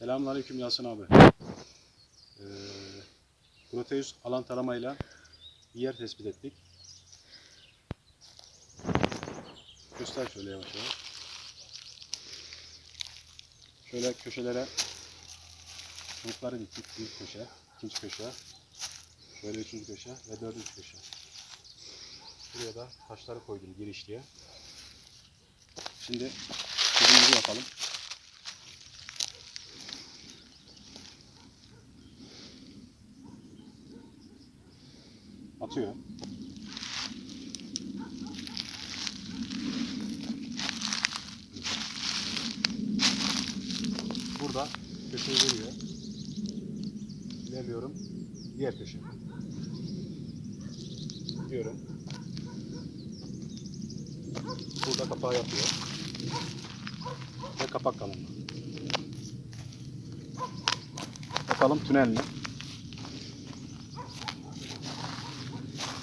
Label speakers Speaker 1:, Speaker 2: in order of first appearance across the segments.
Speaker 1: Selamünaleyküm Yasin abi. Ee, Proteus alan taramayla bir yer tespit ettik. Göster şöyle yavaş yavaş. Şöyle köşelere çubukları diktik. İlk köşe, ikinci köşe, şöyle üçüncü köşe ve dördüncü köşe. Buraya da taşları koydum giriş diye. Şimdi çizimimizi yapalım. Atıyor. Burada köşeyi veriyor. İlerliyorum. Diğer köşe. Diyorum. Burada kapağı yapıyor. Ve kapak kalınlığı. Bakalım tünel mi?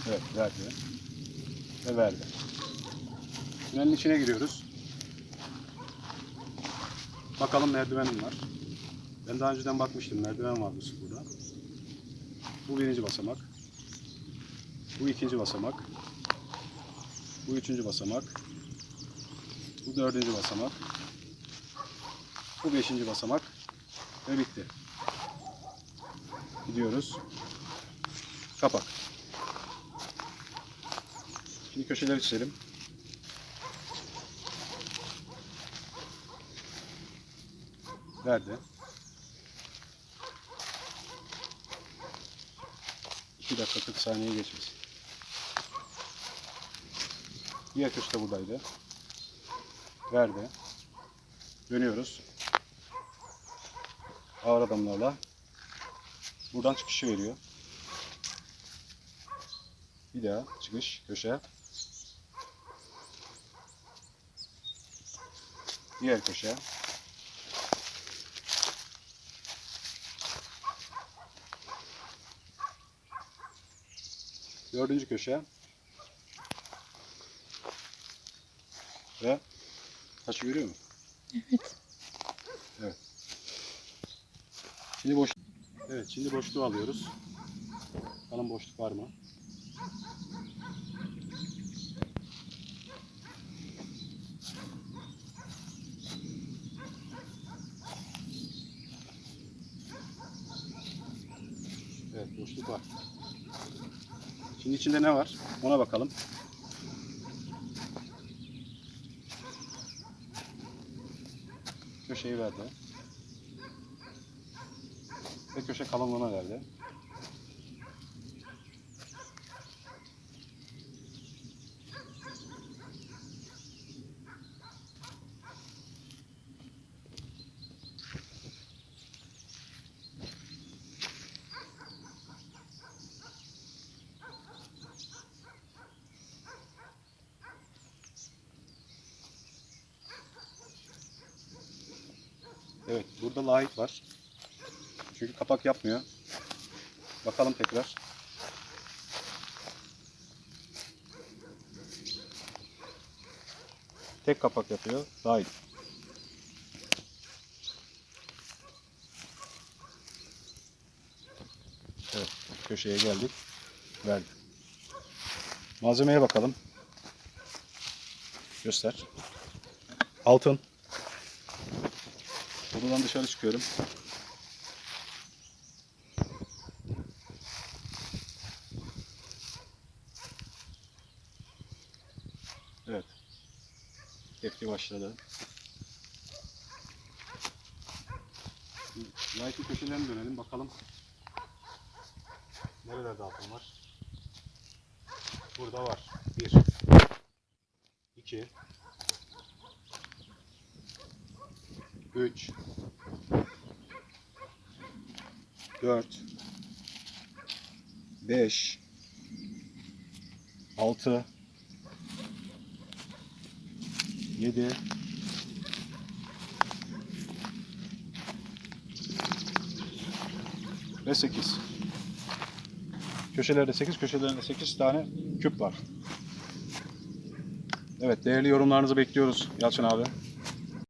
Speaker 1: Evet verdi. Ve verdi. Tünelin içine giriyoruz. Bakalım merdivenim var. Ben daha önceden bakmıştım. Merdiven vardı burada. Bu birinci basamak. Bu ikinci basamak. Bu üçüncü basamak. Bu dördüncü basamak. Bu beşinci basamak. Ve bitti. Gidiyoruz. Kapak. Şimdi köşeleri çizelim. Verdi. 2 dakika 40 saniye geçmiş. Diğer köşe de buradaydı. Verdi. Dönüyoruz. Ağır adamlarla. Buradan çıkışı veriyor. Bir daha çıkış köşe. Diğer köşe. Dördüncü köşe. Ve taşı görüyor musun?
Speaker 2: Evet.
Speaker 1: Evet. Şimdi boş. Evet, şimdi boşluğu alıyoruz. Bakalım boşluk var mı? Evet, boşluk var. Şimdi içinde ne var? Ona bakalım. Köşeyi verdi. Ve köşe kalınlığına verdi. Evet, burada lahit var. Çünkü kapak yapmıyor. Bakalım tekrar. Tek kapak yapıyor. Lahit. Evet, köşeye geldik. Verdi. Malzemeye bakalım. Göster. Altın. Buradan dışarı çıkıyorum. Evet. Tepki başladı. Light'in köşelerine dönelim bakalım. Nerelerde altın var? Burada var. Bir. iki, Üç. Dört. Beş. Altı. Yedi. Ve sekiz. Köşelerde sekiz, köşelerinde sekiz tane küp var. Evet, değerli yorumlarınızı bekliyoruz Yalçın abi.